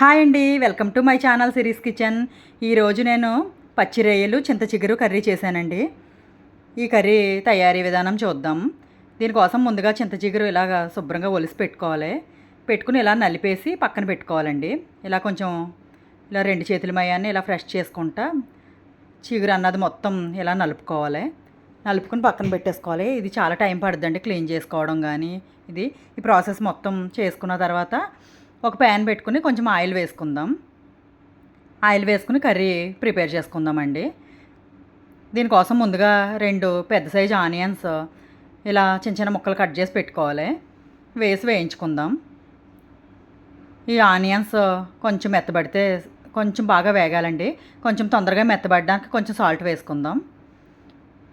Hi అండి welcome to my channel series kitchen. ఈరోజు నేను పచ్చి రొయ్యలు చింత చిగురు కర్రీ చేశానండి. ఈ కర్రీ తయారీ విధానం చూద్దాం. దీనికోసం ముందుగా చింత చిగురు ఇలాగ శుభ్రంగా ఒలిసి పెట్టుకోవాలి. పెట్టుకుని ఇలా నలిపేసి పక్కన పెట్టుకోవాలండి. ఇలా కొంచెం ఇలా రెండు చేతుల మయాన్ని ఇలా ఫ్రెష్ చేసుకుంటా చిగురు అన్నది మొత్తం ఇలా నలుపుకోవాలి. నలుపుకుని పక్కన పెట్టేసుకోవాలి. ఇది చాలా టైం పడుతుందండి క్లీన్ చేసుకోవడం కానీ ఇది ఈ ప్రాసెస్ మొత్తం చేసుకున్న తర్వాత ఒక ప్యాన్ పెట్టుకుని కొంచెం ఆయిల్ వేసుకుందాం. ఆయిల్ వేసుకుని కర్రీ ప్రిపేర్ చేసుకుందామండి. దీనికోసం ముందుగా రెండు పెద్ద సైజు ఆనియన్స్ ఇలా చిన్న చిన్న ముక్కలు కట్ చేసి పెట్టుకోవాలి. వేసి వేయించుకుందాం. ఈ ఆనియన్స్ కొంచెం మెత్తబడితే కొంచెం బాగా వేగాలండి. కొంచెం తొందరగా మెత్తబడడానికి కొంచెం సాల్ట్ వేసుకుందాం.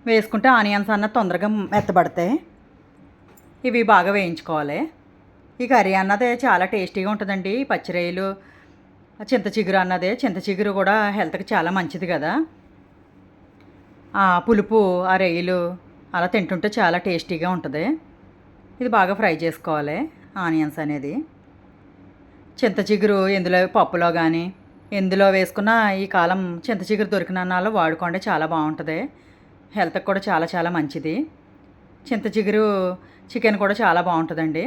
వేసుకుంటే ఆనియన్స్ అన్నది తొందరగా మెత్తబడతాయి. ఇవి బాగా వేయించుకోవాలి. ఈ కర్రీ అన్నదే చాలా టేస్టీగా ఉంటుందండి. ఈ పచ్చిరొయ్యలు చింత చిగురు అన్నదే చింత చిగురు కూడా హెల్త్కి చాలా మంచిది కదా. ఆ పులుపు ఆ రొయ్యలు అలా తింటుంటే చాలా టేస్టీగా ఉంటుంది. ఇది బాగా ఫ్రై చేసుకోవాలి ఆనియన్స్ అనేది. చింత చిగురు ఎందులో పప్పులో కానీ ఎందులో వేసుకున్న ఈ కాలం చింత చిగురు దొరికిన నాలో వాడుకోండి చాలా బాగుంటుంది. హెల్త్కి కూడా చాలా చాలా మంచిది. చింత చిగురు చికెన్ కూడా చాలా బాగుంటుందండి.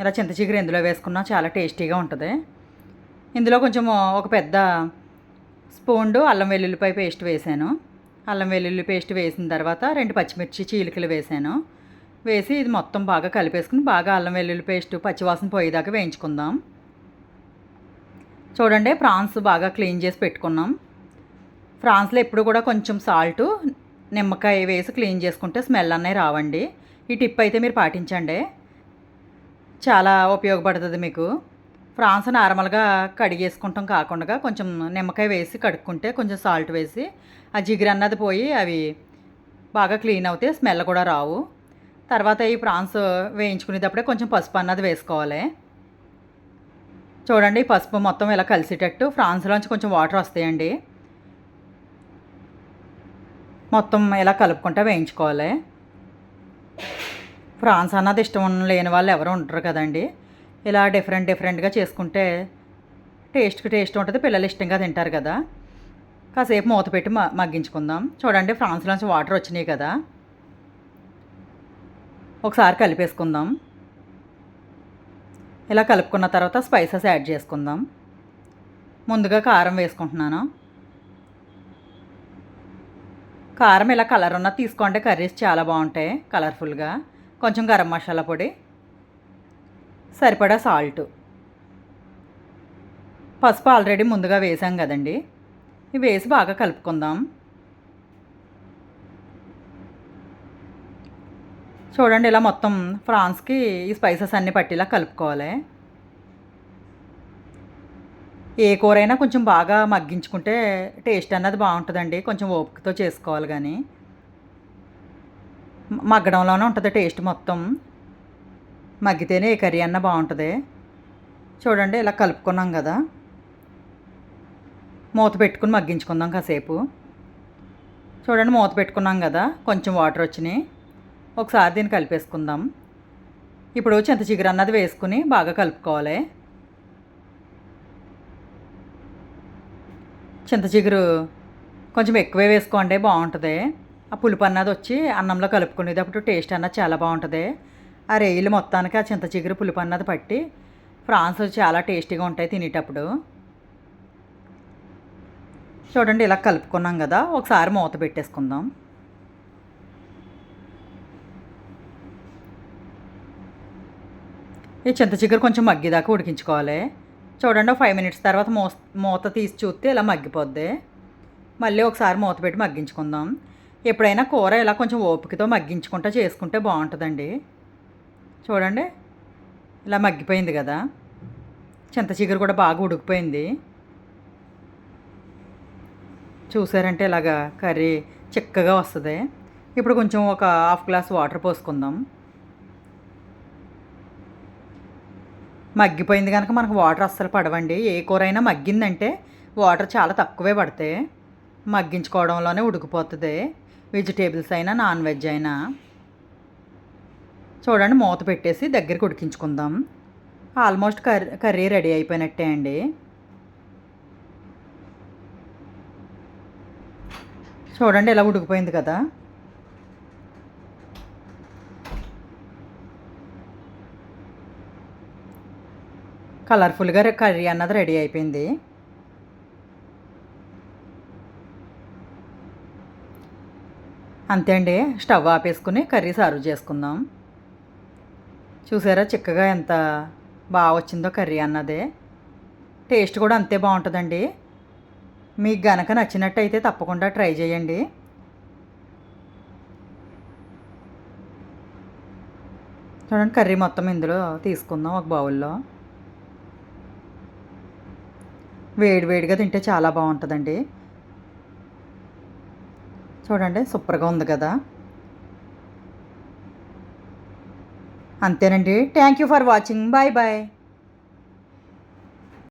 ఇలా చింత చిగురు ఇందులో వేసుకున్నా చాలా టేస్టీగా ఉంటుంది. ఇందులో కొంచెం ఒక పెద్ద స్పూన్డు అల్లం వెల్లుల్లిపాయ పేస్ట్ వేసాను. అల్లం వెల్లుల్లి పేస్ట్ వేసిన తర్వాత రెండు పచ్చిమిర్చి చీలికలు వేసాను. వేసి ఇది మొత్తం బాగా కలిపేసుకుని బాగా అల్లం వెల్లుల్లి పేస్ట్ పచ్చివాసన పోయేదాకా వేయించుకుందాం. చూడండి ప్రాన్స్ బాగా క్లీన్ చేసి పెట్టుకున్నాం. ఫ్రాన్స్లో ఎప్పుడు కూడా కొంచెం సాల్ట్ నిమ్మకాయ వేసి క్లీన్ చేసుకుంటే స్మెల్ అన్నవి రావండి. ఈ టిప్ అయితే మీరు పాటించండి. చాలా ఉపయోగపడుతుంది మీకు. ఫ్రాన్స్ నార్మల్గా కడిగేసుకుంటాం కాకుండా కొంచెం నిమ్మకాయ వేసి కడుక్కుంటే కొంచెం సాల్ట్ వేసి ఆ జిగురు అన్నది పోయి అవి బాగా క్లీన్ అవుతాయి స్మెల్ కూడా రావు. తర్వాత ఈ ప్రాన్స్ వేయించుకునేటప్పుడే కొంచెం పసుపు అన్నది వేసుకోవాలి. చూడండి ఈ పసుపు మొత్తం ఇలా కలిసేటట్టు ఫ్రాన్స్లోంచి కొంచెం వాటర్ వస్తాయండి. మొత్తం ఇలా కలుపుకుంటా వేయించుకోవాలి. ఫ్రాన్స్ అన్నది ఇష్టం లేని వాళ్ళు ఎవరు ఉండరు కదండి. ఇలా డిఫరెంట్ డిఫరెంట్గా చేసుకుంటే టేస్ట్కి టేస్ట్ ఉంటుంది పిల్లలు ఇష్టంగా తింటారు కదా. కాసేపు మూత పెట్టి మ మగ్గించుకుందాం. చూడండి ఫ్రాన్స్లోంచి వాటర్ వచ్చినాయి కదా. ఒకసారి కలిపేసుకుందాం. ఇలా కలుపుకున్న తర్వాత స్పైసెస్ యాడ్ చేసుకుందాం. ముందుగా కారం వేసుకుంటున్నాను. కారం ఇలా కలర్ ఉన్న తీసుకోండి కర్రీస్ చాలా బాగుంటాయి కలర్ఫుల్గా కొంచెం గరం మసాలా పొడి సరిపడా సాల్ట్. పసుపు ఆల్రెడీ ముందుగా వేసాం కదండి. ఇవి వేసి బాగా కలుపుకుందాం. చూడండి ఇలా మొత్తం ఫ్రాన్స్కి ఈ స్పైసెస్ అన్నీ పట్టేలా కలుపుకోవాలి. ఏ కూరైనా కొంచెం బాగా మగ్గించుకుంటే టేస్ట్ అన్నది బాగుంటుందండి. కొంచెం ఓపికతో చేసుకోవాలి కానీ. మగ్గడంలోనే ఉంటుంది టేస్ట్ మొత్తం. మగ్గితేనే ఏ కర్రీ అన్న బాగుంటుంది. చూడండి ఇలా కలుపుకున్నాం కదా. మూత పెట్టుకుని మగ్గించుకుందాం కాసేపు. చూడండి మూత పెట్టుకున్నాం కదా. కొంచెం వాటర్ వచ్చినాయి. ఒకసారి దీన్ని కలిపేసుకుందాం. ఇప్పుడు చింత చిగురు అన్నది వేసుకుని బాగా కలుపుకోవాలి. చింత చిగురు కొంచెం ఎక్కువే వేసుకోండి బాగుంటుంది. ఆ పులుపు అన్నది వచ్చి అన్నంలో కలుపుకునేటప్పుడు టేస్ట్ అన్నది చాలా బాగుంటుంది. ఆ రేయిలు మొత్తానికి ఆ చింత చిగురు పులుపు అన్నది పట్టి ఫ్రాన్స్ చాలా టేస్టీగా ఉంటాయి తినేటప్పుడు. చూడండి ఇలా కలుపుకున్నాం కదా ఒకసారి మూత పెట్టేసుకుందాం. ఈ చింత చిగురు కొంచెం మగ్గిదాకా ఉడికించుకోవాలి. చూడండి ఫైవ్ మినిట్స్ తర్వాత మూత మూత తీసి చూస్తే ఇలా మగ్గిపోద్ది. మళ్ళీ ఒకసారి మూత పెట్టి మగ్గించుకుందాం. ఎప్పుడైనా కూర ఇలా కొంచెం ఓపికతో మగ్గించుకుంటా చేసుకుంటే బాగుంటుందండి. చూడండి ఇలా మగ్గిపోయింది కదా. చింత చిగురు కూడా బాగా ఉడికిపోయింది. చూసారంటే ఇలాగా కర్రీ చిక్కగా వస్తుంది. ఇప్పుడు కొంచెం ఒక హాఫ్ గ్లాస్ వాటర్ పోసుకుందాం. మగ్గిపోయింది కనుక మనకు వాటర్ అస్సలు పడవండి. ఏ కూర అయినా మగ్గిందంటే వాటర్ చాలా తక్కువే పడతాయి. మగ్గించుకోవడంలోనే ఉడికిపోతుంది. వెజిటేబుల్స్ అయినా నాన్ వెజ్ అయినా. చూడండి మూత పెట్టేసి దగ్గరికి ఉడికించుకుందాం. ఆల్మోస్ట్ కర్రీ కర్రీ రెడీ అయిపోయినట్టే అండి. చూడండి ఎలా ఉడికిపోయింది కదా. కలర్ఫుల్గా కర్రీ అన్నది రెడీ అయిపోయింది. అంతే అండి. స్టవ్ ఆపేసుకుని కర్రీ సర్వ్ చేసుకుందాం. చూసారా చిక్కగా ఎంత బాగా వచ్చిందో కర్రీ అన్నదే. టేస్ట్ కూడా అంతే బాగుంటుందండి. మీకు గనక నచ్చినట్టయితే తప్పకుండా ట్రై చేయండి. చూడండి కర్రీ మొత్తం ఇందులో తీసుకుందాం ఒక బౌల్లో. వేడి వేడిగా తింటే చాలా బాగుంటుందండి. చూడండి సూపర్గా ఉంది కదా. అంతేనండి. Thank you for watching bye bye